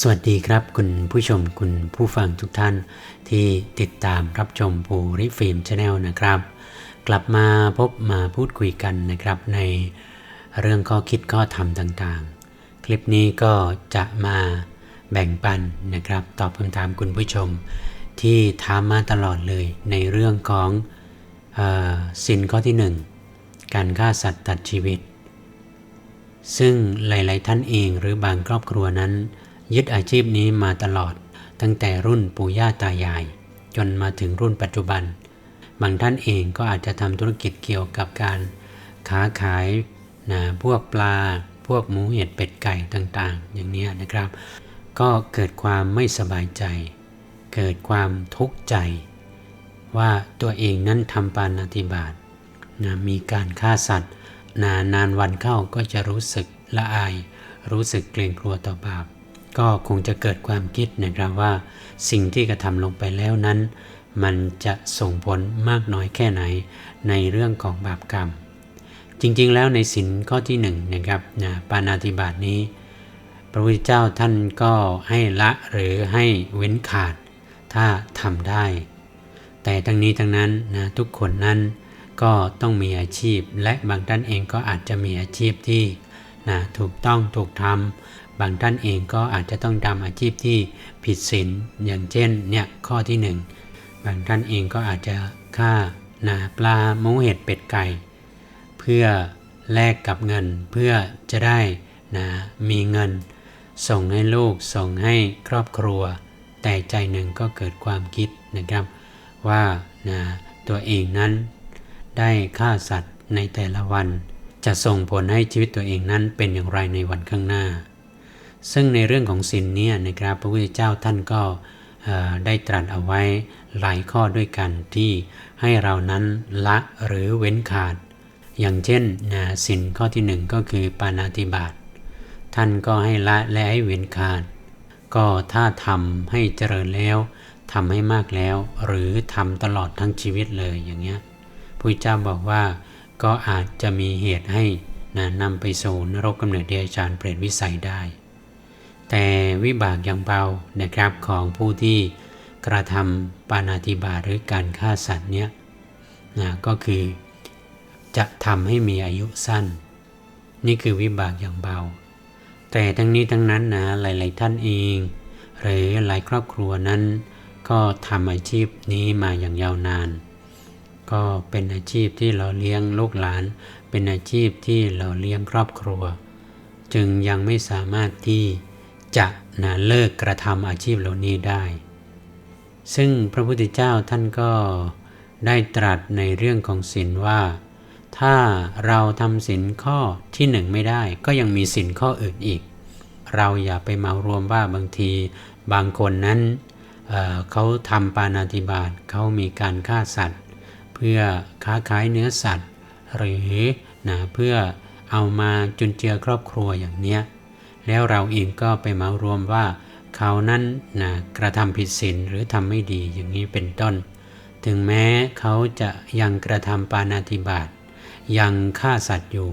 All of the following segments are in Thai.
สวัสดีครับคุณผู้ชมคุณผู้ฟังทุกท่านที่ติดตามรับชมภูริฟิล์มชาแนลนะครับ กลับมาพบมาพูดคุยกันนะครับ ในเรื่องข้อคิดข้อธรรมต่างๆ คลิปนี้ก็จะมาแบ่งปันนะครับ ตอบคำถามคุณผู้ชม ที่ถามมาตลอดเลยในเรื่องของออสินข้อที่ 1 การฆ่าสัตว์ตัดชีวิต ซึ่งหลาย ๆ ท่านเองหรือบางครอบครัวนั้น ยึดอาชีพนี้มาตลอด ตั้งแต่รุ่นปู่ย่าตายาย จนมาถึงรุ่นปัจจุบัน บางท่านเองก็อาจจะทำธุรกิจเกี่ยวกับการค้าขายนะพวกปลา พวกหมูเห็ดเป็ดไก่ต่างๆ อย่างนี้นะครับ ก็เกิดความไม่สบายใจ เกิดความทุกข์ใจ ว่าตัวเองนั้นทำปานาติบาตนะมีการฆ่าสัตว์นานนานวันเข้าก็จะรู้สึกละอาย รู้สึกเกรงกลัวต่อบาป ก็คงจะเกิดความคิดนะครับว่า สิ่งที่กระทำลงไปแล้วนั้น มันจะส่งผลมากน้อยแค่ไหนในเรื่องของบาปกรรม จริงๆแล้วในสินข้อที่หนึ่งนะครับนะปานาติบาตนี้ พระพุทธเจ้าท่านก็ให้ละหรือให้เว้นขาด ถ้าทำได้ แต่ทั้งนี้ทั้งนั้นนะทุกคนนั้นก็ต้องมีอาชีพและบางท่านเองก็อาจจะมีอาชีพที่นะถูกต้องถูกทำ บางท่านเองก็อาจจะต้องทำอาชีพที่ผิดศีลอย่างเช่นเนี่ยข้อที่หนึ่งบางท่านเองก็อาจจะฆ่านะปลาหมูเห็ดเป็ดไก่ เพื่อแลกกับเงินเพื่อจะได้นะมีเงิน ส่งให้ลูกส่งให้ครอบครัว แต่ใจหนึ่งก็เกิดความคิดนะครับ ว่านะตัวเองนั้นได้ฆ่าสัตว์ในแต่ละวัน จะส่งผลให้ชีวิตตัวเองนั้นเป็นอย่างไรในวันข้างหน้า ซึ่งในเรื่องของศีลเนี่ยนะครับพระพุทธเจ้าท่านก็ได้ตรัสเอาไว้หลายข้อด้วยกันที่ให้เรานั้นละหรือเว้นขาด อย่างเช่นนะศีลข้อที่หนึ่งก็คือปานาติบาตท่านก็ให้ละและให้เว้นขาด ก็ถ้าทำให้เจริญแล้วทำให้มากแล้ว หรือทำตลอดทั้งชีวิตเลยอย่างเงี้ยพระเจ้าบอกว่าก็อาจจะมีเหตุให้นะนำไปสู่นรกกำเนิดเดรัจฉานเปรตวิสัยได้ แต่วิบากอย่างเบานะครับของผู้ที่กระทำปานาติบาหรือการฆ่าสัตว์เนี้ยนะก็คือจะทำให้มีอายุสั้น นี่คือวิบากอย่างเบา แต่ทั้งนี้ทั้งนั้นนะหลาย ๆ ท่านเอง หรือหลายครอบครัวนั้น ก็ทำอาชีพนี้มาอย่างยาวนาน ก็เป็นอาชีพที่เราเลี้ยงลูกหลาน เป็นอาชีพที่เราเลี้ยงครอบครัว จึงยังไม่สามารถที่ จะนะเลิกกระทำอาชีพเหล่านี้ได้ ซึ่งพระพุทธเจ้าท่านก็ได้ตรัสในเรื่องของศีลว่า ถ้าเราทำศีลข้อที่หนึ่งไม่ได้ ก็ยังมีศีลข้ออื่นอีก เราอย่าไปเหมารวมว่าบางทีบางคนนั้นเเขาทำปานาติบาตเขามีการฆ่าสัตว์ เพื่อค้าขายเนื้อสัตว์ หรือนะเพื่อเอามาจุนเจือครอบครัวอย่างเนี้ย แล้วเราเองก็ไปเมารวมว่า เขานั้นนะกระทำผิดศีลหรือทำไม่ดีอย่างนี้เป็นต้น ถึงแม้เขาจะยังกระทำปานาติบาตยังฆ่าสัตว์อยู่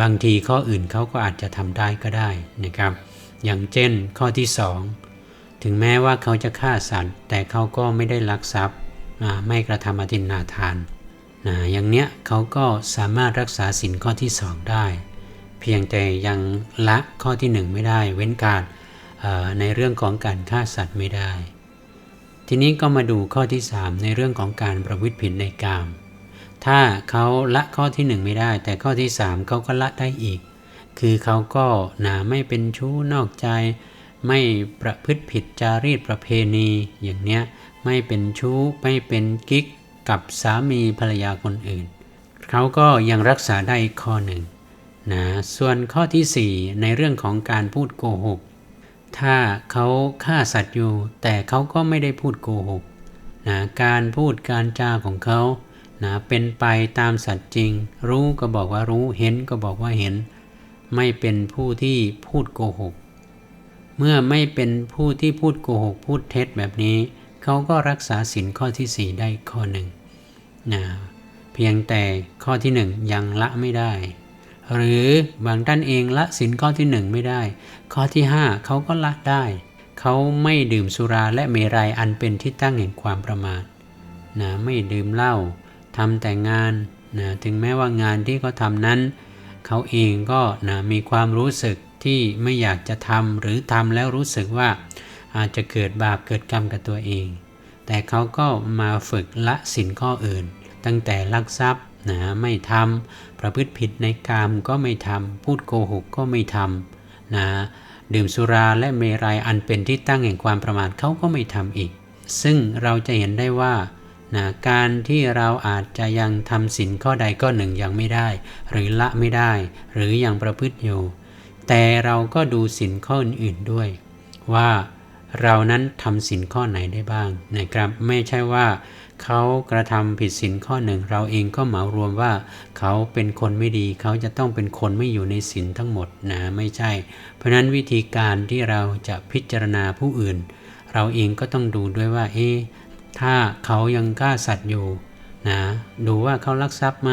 บางทีข้ออื่นเขาก็อาจจะทำได้ก็ได้นะครับ อย่างเช่นข้อที่สองถึงแม้ว่าเขาจะฆ่าสัตว์ แต่เขาก็ไม่ได้ลักทรัพย์ไม่กระทำอธินาทานนะอย่างเนี้ยเขาก็สามารถรักษาสินข้อที่สองได้ เพียงแต่ยังละข้อที่หนึ่งไม่ได้ เว้นการในเรื่องของการฆ่าสัตว์ไม่ได้ ทีนี้ก็มาดูข้อที่ 3 ในเรื่องของการประพฤติผิดในกาม ถ้าเขาละข้อที่ 1 ไม่ได้ แต่ข้อที่ 3เขาก็ละได้อีก คือเขาก็นาไม่เป็นชู้นอกใจ ไม่ประพฤติผิดจารีตประเพณีอย่างเนี้ยไม่เป็นชู้ไม่เป็นกิ๊กกับสามีภรรยาคนอื่น เขาก็ยังรักษาได้อีกข้อหนึ่ง นะส่วนข้อที่ 4 ในเรื่องของการพูดโกหก ถ้าเขาฆ่าสัตว์อยู่ แต่เขาก็ไม่ได้พูดโกหกนะการพูดการจาของเขานะเป็นไปตามสัตว์จริง รู้ก็บอกว่ารู้เห็นก็บอกว่าเห็น ไม่เป็นผู้ที่พูดโกหก เมื่อไม่เป็นผู้ที่พูดโกหก พูดเท็จแบบนี้ เขาก็รักษาสินข้อที่ 4 ได้ข้อหนึ่งนะเพียงแต่ข้อที่ 1 ยังละไม่ได้ หรือบางท่านเองละสินข้อที่ 1 ไม่ได้ ข้อที่ 5 เขาก็ละได้ เขาไม่ดื่มสุราและเมรัยอันเป็นที่ตั้งแห่งความประมาทนะไม่ดื่มเหล้าทำแต่งานนะถึงแม้ว่างานที่เขาทำนั้น เขาเองก็นะมีความรู้สึกที่ไม่อยากจะทำหรือทำแล้วรู้สึกว่า อาจจะเกิดบาปเกิดกรรมกับตัวเอง แต่เขาก็มาฝึกละสินข้ออื่น ตั้งแต่ลักทรัพย์ นะไม่ทำประพฤติผิดในกามก็ไม่ทำพูดโกหกก็ไม่ทำนะดื่มสุราและเมรัยอันเป็นที่ตั้งแห่งความประมาทเขาก็ไม่ทำอีก ซึ่งเราจะเห็นได้ว่านะการที่เราอาจจะยังทำสินข้อใดก็หนึ่งยังไม่ได้ หรือละไม่ได้ หรือยังประพฤติอยู่ แต่เราก็ดูสินข้ออื่นๆด้วย ว่าเรานั้นทำสินข้อไหนได้บ้างนะครับ ไม่ใช่ว่า เขากระทำผิดสินข้อหนึ่ง เราเองก็เหมารวมว่า เขาเป็นคนไม่ดี เขาจะต้องเป็นคนไม่อยู่ในสินทั้งหมดนะไม่ใช่ เพราะนั้นวิธีการที่เราจะพิจารณาผู้อื่น เราเองก็ต้องดูด้วยว่า เอ๊ะถ้าเขายังฆ่าสัตว์อยู่นะดูว่าเขาลักทรัพย์ไหม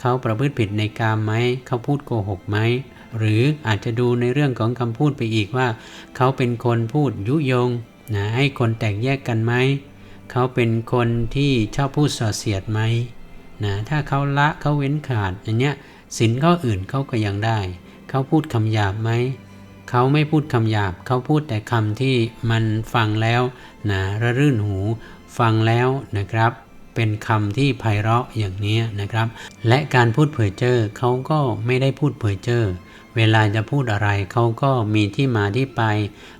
เขาประพฤติผิดในกามไหมเขาพูดโกหกไหมหรืออาจจะดูในเรื่องของคำพูดไปอีกว่า เขาเป็นคนพูดยุยงนะให้คนแตกแยกกันไหม เขาเป็นคนที่ชอบพูดส่อเสียดไหมนะถ้าเขาละเขาเว้นขาดอย่างเนี้ยสินข้ออื่นเขาก็ยังได้ เขาพูดคำหยาบไหมเขาไม่พูดคำหยาบ เขาพูดแต่คำที่มันฟังแล้วนะระรื่นหูฟังแล้วนะครับ เป็นคำที่ไพเราะอย่างนี้นะครับ และการพูดเผยเจอเขาก็ไม่ได้พูดเผยเจอเวลาจะพูดอะไรเขาก็มีที่มาที่ไป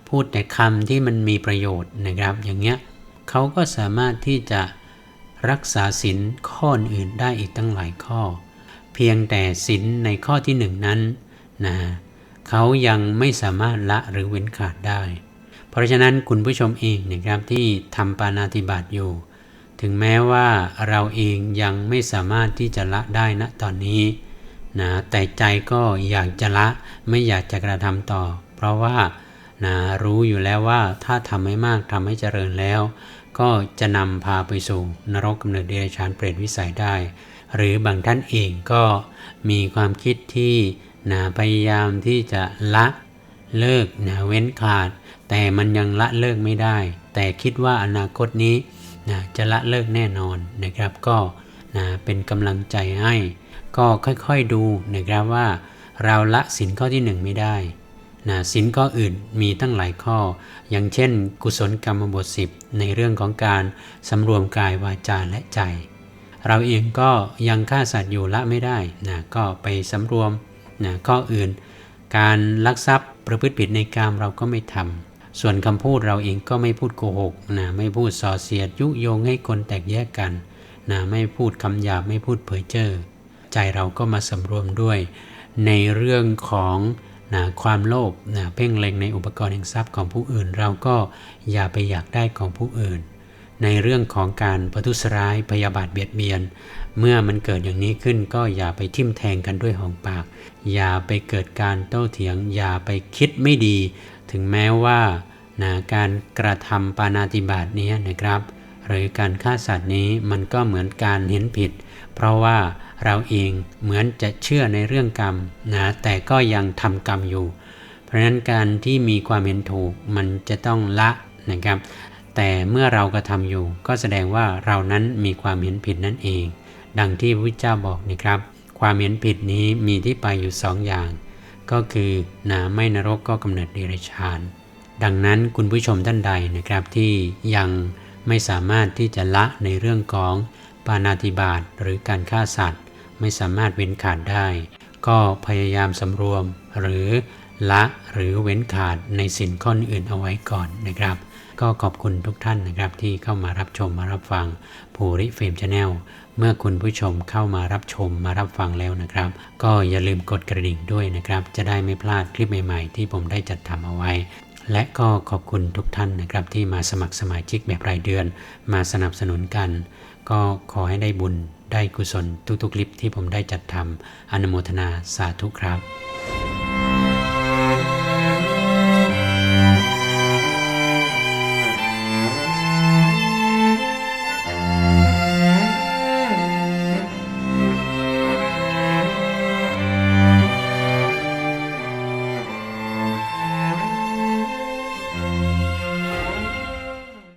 พูดแต่คำที่มันมีประโยชน์นะครับ อย่างเงี้ย เขาก็สามารถที่จะรักษาศีลข้ออื่นได้อีกตั้งหลายข้อ เพียงแต่ศีลในข้อที่หนึ่งนั้นนะเขายังไม่สามารถละหรือเว้นขาดได้ เพราะฉะนั้นคุณผู้ชมเองนะครับที่ทำปานาติบาตอยู่ ถึงแม้ว่าเราเองยังไม่สามารถที่จะละได้ณตอนนี้นะแต่ใจก็อยากจะละไม่อยากจะกระทำต่อ เพราะว่า นะรู้อยู่แล้วว่าถ้าทำให้มากทำให้เจริญแล้ว ก็จะนำพาไปสู่นรกกำเนิดเดรัจฉานเปรตวิสัยได้ หรือบางท่านเองก็มีความคิดที่นะพยายามที่จะละเลิกนะเว้นขาด แต่มันยังละเลิกไม่ได้ แต่คิดว่าอนาคตนี้นะจะละเลิกแน่นอนนะครับก็นะเป็นกำลังใจให้ ก็ค่อยๆดูนะครับว่าเราละสินข้อที่ 1 ไม่ได้ นะสินข้ออื่นมีตั้งหลายข้อ อย่างเช่น กุศลกรรมบทสิบในเรื่องของการสำรวมกายวาจาและใจ เราเองก็ยังฆ่าสัตว์อยู่ละไม่ได้นะก็ไปสำรวมนะข้ออื่น การลักทรัพย์ประพฤติผิดในกามเราก็ไม่ทำส่วนคำพูดเราเองก็ไม่พูดโกหกนะไม่พูดส่อเสียดยุโยงให้คนแตกแยกกันนะไม่พูดคำหยาบไม่พูดเผยเจ้อใจเราก็มาสำรวมด้วย ในเรื่องของ นะความโลภนะเพ่งเล็งในอุปกรณ์แห่งทรัพย์ของผู้อื่น เราก็อย่าไปอยากได้ของผู้อื่น ในเรื่องของการประทุษร้ายพยาบาทเบียดเบียน เมื่อมันเกิดอย่างนี้ขึ้นก็อย่าไปทิ่มแทงกันด้วยหองปาก อย่าไปเกิดการโต้เถียง อย่าไปคิดไม่ดี ถึงแม้ว่านะการกระทำปานาติบาตนี้นะครับ หรือการฆ่าสัตว์นี้มันก็เหมือนการเห็นผิด เพราะว่า เราเองเหมือนจะเชื่อในเรื่องกรรมนะแต่ก็ยังทำกรรมอยู่ เพราะนั้นการที่มีความเห็นถูกมันจะต้องละนะครับ แต่เมื่อเรากระทำอยู่ ก็แสดงว่าเรานั้นมีความเห็นผิดนั่นเอง ดังที่พระเจ้าบอกนะครับ ความเห็นผิดนี้มีที่ไปอยู่สองอย่าง ก็คือนาไม่นรกก็กำเนิดเดรัจฉาน ดังนั้นคุณผู้ชมท่านใดนะครับที่ยังไม่สามารถที่จะละในเรื่องของปานาติบาตหรือการฆ่าสัตว์ ไม่สามารถเว้นขาดได้ ก็พยายามสำรวมหรือละหรือเว้นขาดในสินข้ออื่นเอาไว้ก่อนนะครับ ก็ขอบคุณทุกท่านนะครับที่เข้ามารับชมมารับฟังภูริเฟมชาแนลเมื่อคุณผู้ชมเข้ามารับชมมารับฟังแล้วนะครับ ก็อย่าลืมกดกระดิ่งด้วยนะครับ จะได้ไม่พลาดคลิปใหม่ๆ ที่ผมได้จัดทำเอาไว้ และก็ขอบคุณทุกท่านนะครับที่มาสมัครสมาชิกแบบรายเดือน มาสนับสนุนกัน ก็ขอให้ได้บุญ ได้กุศลทุกๆคลิปที่ผมได้จัดทำอนุโมทนาสาธุครับ